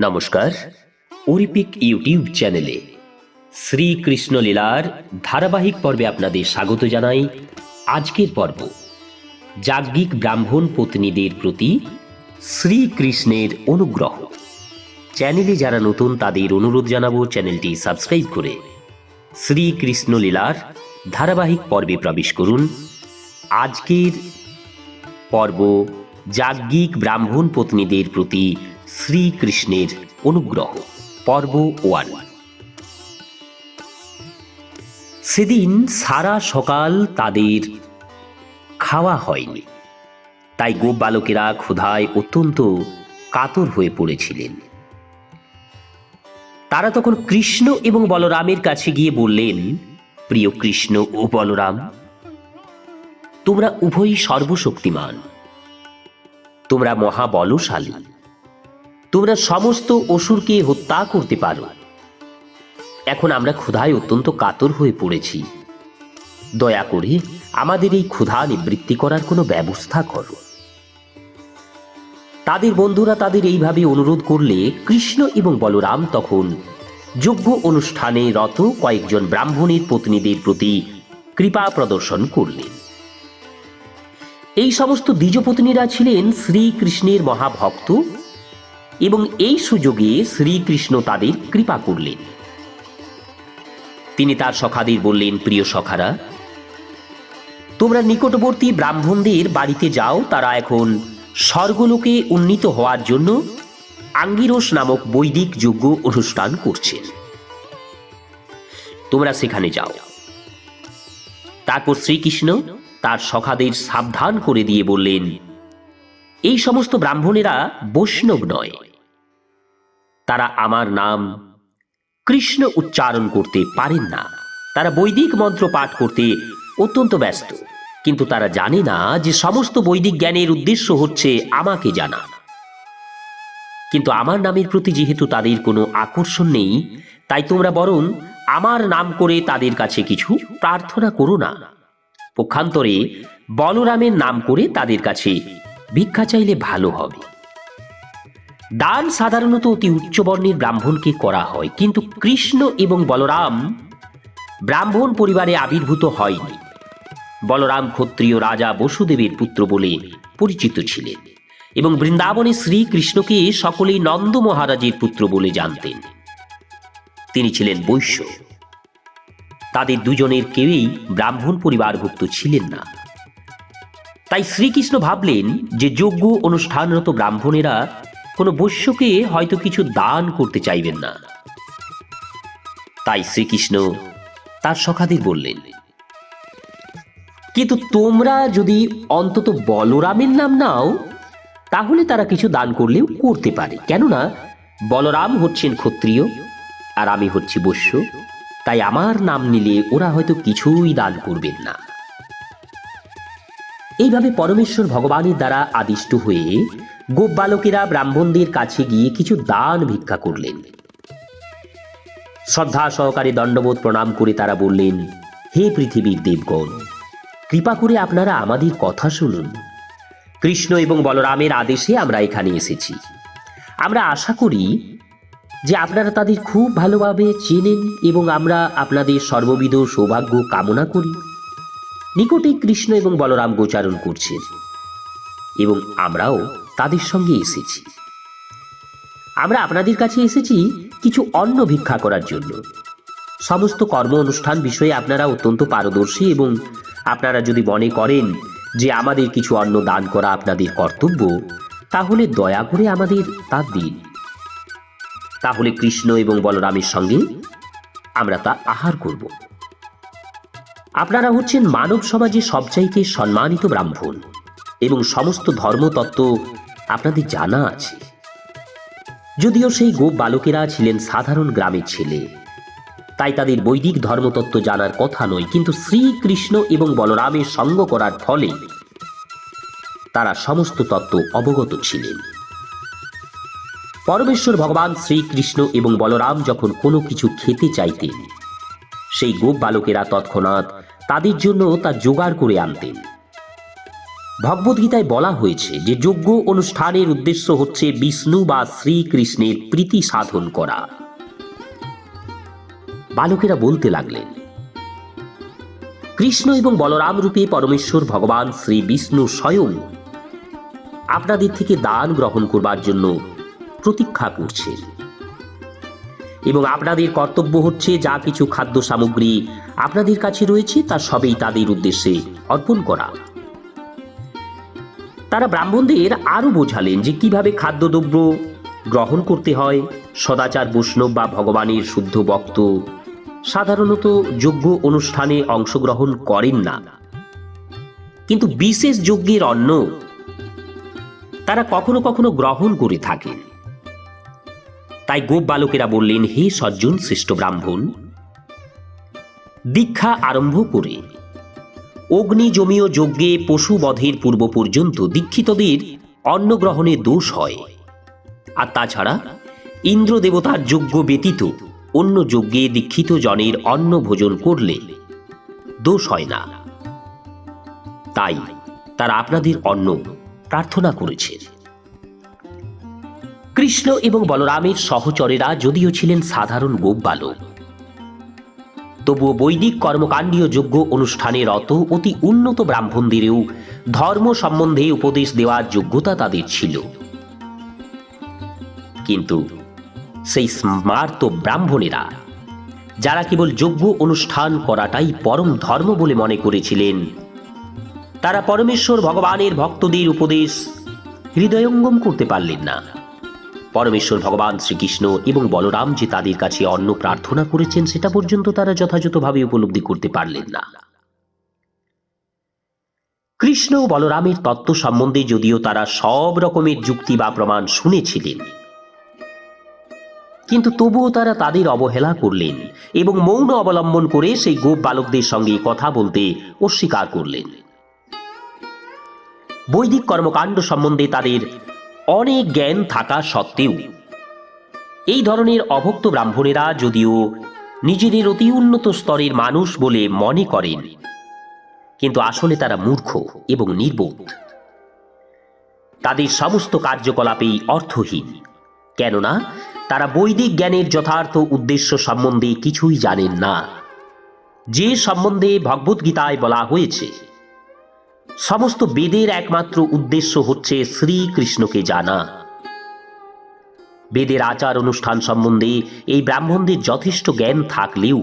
নমস্কার অরিপিক ইউটিউব চ্যানেলে শ্রীকৃষ্ণ লীলার ধারাবাহিক পর্বে আপনাদের স্বাগত জানাই আজকের পর্ব। যাজ্ঞিক ব্রাহ্মণ পত্নীদের প্রতি শ্রীকৃষ্ণের অনুগ্রহ। চ্যানেলে যারা নতুন তাদের অনুরোধ জানাব চ্যানেলটি সাবস্ক্রাইব করে শ্রীকৃষ্ণ লীলার ধারাবাহিক পর্বে প্রবেশ করুন। আজকের পর্ব যাজ্ঞিক ব্রাহ্মণ পত্নীদের প্রতি শ্রীকৃষ্ণের অনুগ্রহ। পর্ব ওয়ান। সেদিন সারা সকাল তাদের খাওয়া হয়নি। তাই গোপ বালকেরা ক্ষুধায় অত্যন্ত কাতর হয়ে পড়েছিলেন। তারা তখন কৃষ্ণ এবং বলরামের কাছে গিয়ে বললেন, প্রিয় কৃষ্ণ ও বলরাম, তোমরা উভয়ই সর্বশক্তিমান। তোমরা মহাবলশালী। তোমরা সমস্ত অসুরকে হত্যা করতে পারো। এখন আমরা ক্ষুধায় অত্যন্ত কাতর হয়ে পড়েছি। দয়া করে আমাদের এই ক্ষুধা নিবৃত্তি করার কোনো ব্যবস্থা করো। তাদের বন্ধুরা তাদের এইভাবে অনুরোধ করলে কৃষ্ণ এবং বলরাম তখন যোগ্য অনুষ্ঠানে রত কয়েকজন ব্রাহ্মণের পত্নীদের প্রতি কৃপা প্রদর্শন করলেন। এই সমস্ত দ্বিজপত্নীরা ছিলেন শ্রীকৃষ্ণের মহাভক্ত এবং এই সুযোগে শ্রীকৃষ্ণ তাদের কৃপা করলেন। তিনি তার সখাদের বললেন, প্রিয় সখারা, তোমরা নিকটবর্তী ব্রাহ্মণদের বাড়িতে যাও। তারা এখন স্বর্গলোকে উন্নীত হওয়ার জন্য আঙ্গিরস নামক বৈদিক যজ্ঞ অনুষ্ঠান করছেন তোমরা সেখানে যাও। তারপর শ্রীকৃষ্ণ তার সখাদের সাবধান করে দিয়ে বললেন, এই সমস্ত ব্রাহ্মণেরা বৈষ্ণব নয়। তারা আমার নাম কৃষ্ণ উচ্চারণ করতে পারেন না। তারা বৈদিক মন্ত্র পাঠ করতে অত্যন্ত ব্যস্ত। কিন্তু তারা জানে না যে সমস্ত বৈদিক জ্ঞানের উদ্দেশ্য হচ্ছে আমাকে জানা। কিন্তু আমার নামের প্রতি যেহেতু তাদের কোনো আকর্ষণ নেই, তাই তোমরা বরং আমার নাম করে তাদের কাছে কিছু প্রার্থনা করো না। পক্ষান্তরে বলরামের নাম করে তাদের কাছে ভিক্ষা চাইলে ভালো হবে। দান সাধারণত অতি উচ্চবর্ণের ব্রাহ্মণকে করা হয়, কিন্তু কৃষ্ণ এবং বলরাম ব্রাহ্মণ পরিবারে আবির্ভূত হয়নি। বলরাম ক্ষত্রিয় রাজা বসুদেবের পুত্র বলে পরিচিত ছিলেন এবং বৃন্দাবনে শ্রীকৃষ্ণকে সকলেই নন্দ মহারাজের পুত্র বলে জানতেন। তিনি ছিলেন বৈশ্য। তাদের দুজনের কেউই ব্রাহ্মণ পরিবারভুক্ত ছিলেন না। তাই শ্রীকৃষ্ণ ভাবলেন যে যোগ্য অনুষ্ঠানরত ব্রাহ্মণেরা কোনো বৈশ্যকে হয়তো কিছু দান করতে চাইবেন না। তাই শ্রীকৃষ্ণ তার সখাদের বললেন, কিন্তু তোমরা যদি অন্তত বলরামের নাম নাও, তাহলে তারা কিছু দান করলেও করতে পারে। কেননা বলরাম হচ্ছেন ক্ষত্রিয় আর আমি হচ্ছি বৈশ্য, তাই আমার নাম নিলে ওরা হয়তো কিছুই দান করবেন না। এইভাবে পরমেশ্বর ভগবানের দ্বারা আদিষ্ট হয়ে গোপ বালকেরা ব্রাহ্মণদের কাছে গিয়ে কিছু দান ভিক্ষা করলেন। শ্রদ্ধা সহকারে দণ্ডবোধ প্রণাম করে তারা বললেন, হে পৃথিবীর দেবগণ, কৃপা করে আপনারা আমাদের কথা শুনুন। কৃষ্ণ এবং বলরামের আদেশে আমরা এখানে এসেছি। আমরা আশা করি যে আপনারা তাদের খুব ভালোভাবে চেনেন এবং আমরা আপনাদের সর্ববিধ সৌভাগ্য কামনা করি। নিকটে কৃষ্ণ এবং বলরাম গোচারণ করছেন। এবং আমরাও তাদের সঙ্গে এসেছি। আমরা আপনাদের কাছে এসেছি কিছু অন্ন ভিক্ষা করার জন্য। সমস্ত কর্ম অনুষ্ঠান বিষয়ে আপনারা অত্যন্ত পারদর্শী এবং আপনারা যদি মনে করেন যে আমাদের কিছু অন্ন দান করা আপনাদের কর্তব্য, তাহলে দয়া করে আমাদের তা দিন। তাহলে কৃষ্ণ এবং বলরামের সঙ্গে আমরা তা আহার করব। আপনারা হচ্ছেন মানব সমাজে সবচাইতে সম্মানিত ব্রাহ্মণ। এবং সমস্ত ধর্মতত্ত্ব আপনাদের জানা আছে। যদিও সেই গোপ বালকেরা ছিলেন সাধারণ গ্রামের ছেলে, তাই তাদের বৈদিক ধর্মতত্ত্ব জানার কথা নয়, কিন্তু শ্রীকৃষ্ণ এবং বলরামের সঙ্গ করার ফলে তারা সমস্ত তত্ত্ব অবগত ছিলেন। পরমেশ্বর ভগবান শ্রীকৃষ্ণ এবং বলরাম যখন কোনো কিছু খেতে চাইতেন, সেই গোপ বালকেরা তৎক্ষণাৎ তাদের জন্য তা জোগাড় করে আনতেন। ভগবদ্গীতায় বলা হয়েছে যে যজ্ঞ অনুষ্ঠানের উদ্দেশ্য হচ্ছে বিষ্ণু বা শ্রীকৃষ্ণের প্রীতি সাধন করা। বালকেরা বলতে লাগলেন, কৃষ্ণ এবং বলরাম রূপে পরমেশ্বর ভগবান শ্রী বিষ্ণু স্বয়ং আপনাদের থেকে দান গ্রহণ করবার জন্য প্রতীক্ষা করছেন এবং আপনাদের কর্তব্য হচ্ছে যা কিছু খাদ্য সামগ্রী আপনাদের কাছে রয়েছে তা সবেই তাদের উদ্দেশ্যে অর্পণ করা। তারা ব্রাহ্মণদের আরও বোঝালেন যে কীভাবে খাদ্যদ্রব্য গ্রহণ করতে হয়, সদাচার বৈষ্ণব বা ভগবানের শুদ্ধ ভক্ত। সাধারণত যোগ্য অনুষ্ঠানে অংশগ্রহণ করেন না। কিন্তু বিশেষ যজ্ঞের অন্ন তারা কখনো কখনো গ্রহণ করে থাকেন। তাই গোপ বালকেরা বললেন, হে সজ্জন শ্রেষ্ঠ ব্রাহ্মণ, দীক্ষা আরম্ভ করে অগ্নি জমীয় যজ্ঞে পশু বধের পূর্ব পর্যন্ত দীক্ষিতদের অন্ন গ্রহণে দোষ হয়। আর তাছাড়া ইন্দ্র দেবতার যজ্ঞ ব্যতীত অন্য যজ্ঞে দীক্ষিত জনের অন্ন ভোজন করলে দোষ হয় না। তাই তারা আপনাদের অন্ন প্রার্থনা করেছেন কৃষ্ণ এবং বলরামের সহচরেরা যদিও ছিলেন সাধারণ গোপ বালক তবুও বৈদিক কর্মকাণ্ডীয় যোগ্য অনুষ্ঠানে রত অতি উন্নত ব্রাহ্মণদেরও ধর্ম সম্বন্ধে উপদেশ দেওয়ার যোগ্যতা তাদের ছিল। কিন্তু সেই স্মার্ত ব্রাহ্মণেরা, যারা কেবল যোগ্য অনুষ্ঠান করাটাই পরম ধর্ম বলে মনে করেছিলেন, তারা পরমেশ্বর ভগবানের ভক্তদের উপদেশ হৃদয়ঙ্গম করতে পারলেন না। পরমেশ্বর ভগবান শ্রীকৃষ্ণ এবং বলরাম যে তাদের কাছে অন্ন প্রার্থনা করেছেন, সেটা পর্যন্ত তারা যথাযথভাবে উপলব্ধি করতে পারলেন না। কৃষ্ণ ও বলরামের তত্ত্ব সম্বন্ধে যদিও তারা সব রকমের যুক্তি বা প্রমাণ শুনেছিলেন, কিন্তু তবুও তারা তাদের অবহেলা করলেন এবং মৌন অবলম্বন করে সেই গোপ বালকদের সঙ্গে কথা বলতে অস্বীকার করলেন। বৈদিক কর্মকাণ্ড সম্বন্ধে তাদের অনেক জ্ঞান থাকা সত্ত্বেও, এই ধরনের অভক্ত ব্রাহ্মণেরা যদিও নিজেদের অতি উন্নত স্তরের মানুষ বলে মনে করেন, কিন্তু আসলে তারা মূর্খ এবং নির্বোধ। তাদের সমস্ত কার্যকলাপেই অর্থহীন, কেননা তারা বৈদিক জ্ঞানের যথার্থ উদ্দেশ্য সম্বন্ধে কিছুই জানেন না। যে সম্বন্ধে ভগবদ্গীতায় বলা হয়েছে সমস্ত বেদের একমাত্র উদ্দেশ্য হচ্ছে শ্রীকৃষ্ণকে জানা। বেদের আচার অনুষ্ঠান সম্বন্ধে এই ব্রাহ্মণদের যথেষ্ট জ্ঞান থাকলেও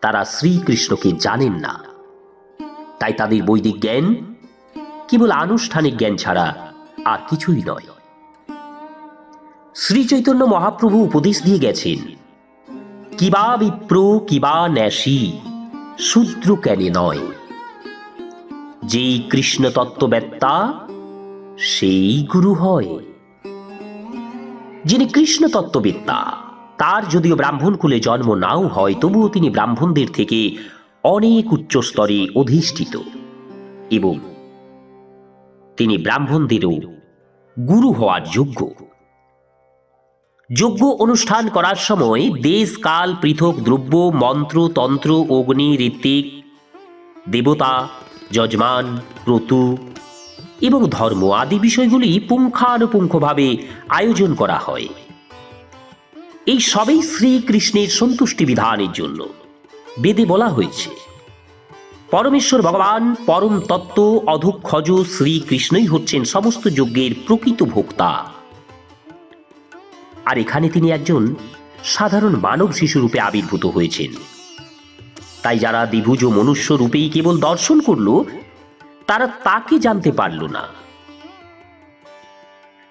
তারা শ্রীকৃষ্ণকে জানেন না। তাই তাদের বৈদিক জ্ঞান, কেবল আনুষ্ঠানিক জ্ঞান ছাড়া আর কিছুই নয়। শ্রী চৈতন্য মহাপ্রভু উপদেশ দিয়ে গেছেন, কিবা বিপ্র কিবা ন্যাসী, শূদ্র কেনে নয়। যেই কৃষ্ণ তত্ত্ববেত্তা সেই গুরু হয়। যিনি কৃষ্ণ তত্ত্ববেত্তা তার যদিও ব্রাহ্মণ কুলে জন্ম নাও হয়, তবুও তিনি ব্রাহ্মণদের থেকে অনেক উচ্চ স্তরে অধিষ্ঠিত এবং তিনি ব্রাহ্মণদেরও গুরু হওয়ার যোগ্য। যোগ্য অনুষ্ঠান করার সময় দেশ, কাল, পৃথক, দ্রব্য, মন্ত্র, তন্ত্র, অগ্নি, ঋত্বিক, দেবতা যজমান ক্রতু এবং ধর্ম আদি বিষয়গুলি পুঙ্খানুপুঙ্খভাবে আয়োজন করা হয়। এই সবই শ্রীকৃষ্ণের সন্তুষ্টি বিধানের জন্য বেদে বলা হয়েছে। পরমেশ্বর ভগবান পরম তত্ত্ব অধুক্ষজ শ্রীকৃষ্ণই হচ্ছেন সমস্ত যজ্ঞের প্রকৃত ভোক্তা। আর এখানে তিনি একজন সাধারণ মানব শিশুরূপে আবির্ভূত হয়েছেন। তাই যারা দ্বিভুজ মনুষ্য রূপেই কেবল দর্শন করল, তারা তাকে জানতে পারল না।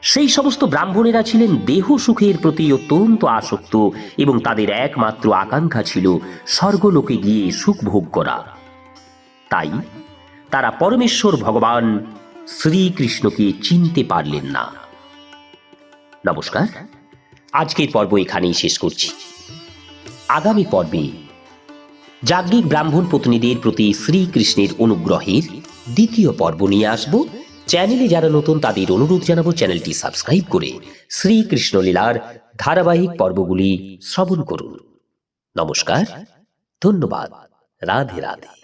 সেই সমস্ত ব্রাহ্মণেরা ছিলেন দেহ সুখের প্রতি অত্যন্ত আসক্ত এবং তাদের একমাত্র আকাঙ্ক্ষা ছিল স্বর্গলোকে গিয়ে সুখ ভোগ করা। তাই তারা পরমেশ্বর ভগবান শ্রীকৃষ্ণকে চিনতে পারলেন না। নমস্কার, আজকের পর্ব এখানেই শেষ করছি। আগামী পর্বে যাজ্ঞিক ব্রাহ্মণ প্রতিনিধির প্রতি শ্রীকৃষ্ণের অনুগ্রহের দ্বিতীয় পর্ব নিয়ে আসব। চ্যানেলে যারা নতুন, তাদের অনুরোধ জানাব চ্যানেলটি সাবস্ক্রাইব করে শ্রীকৃষ্ণ লীলার ধারাবাহিক পর্বগুলি শ্রবণ করুন। নমস্কার, ধন্যবাদ। রাধে রাধে।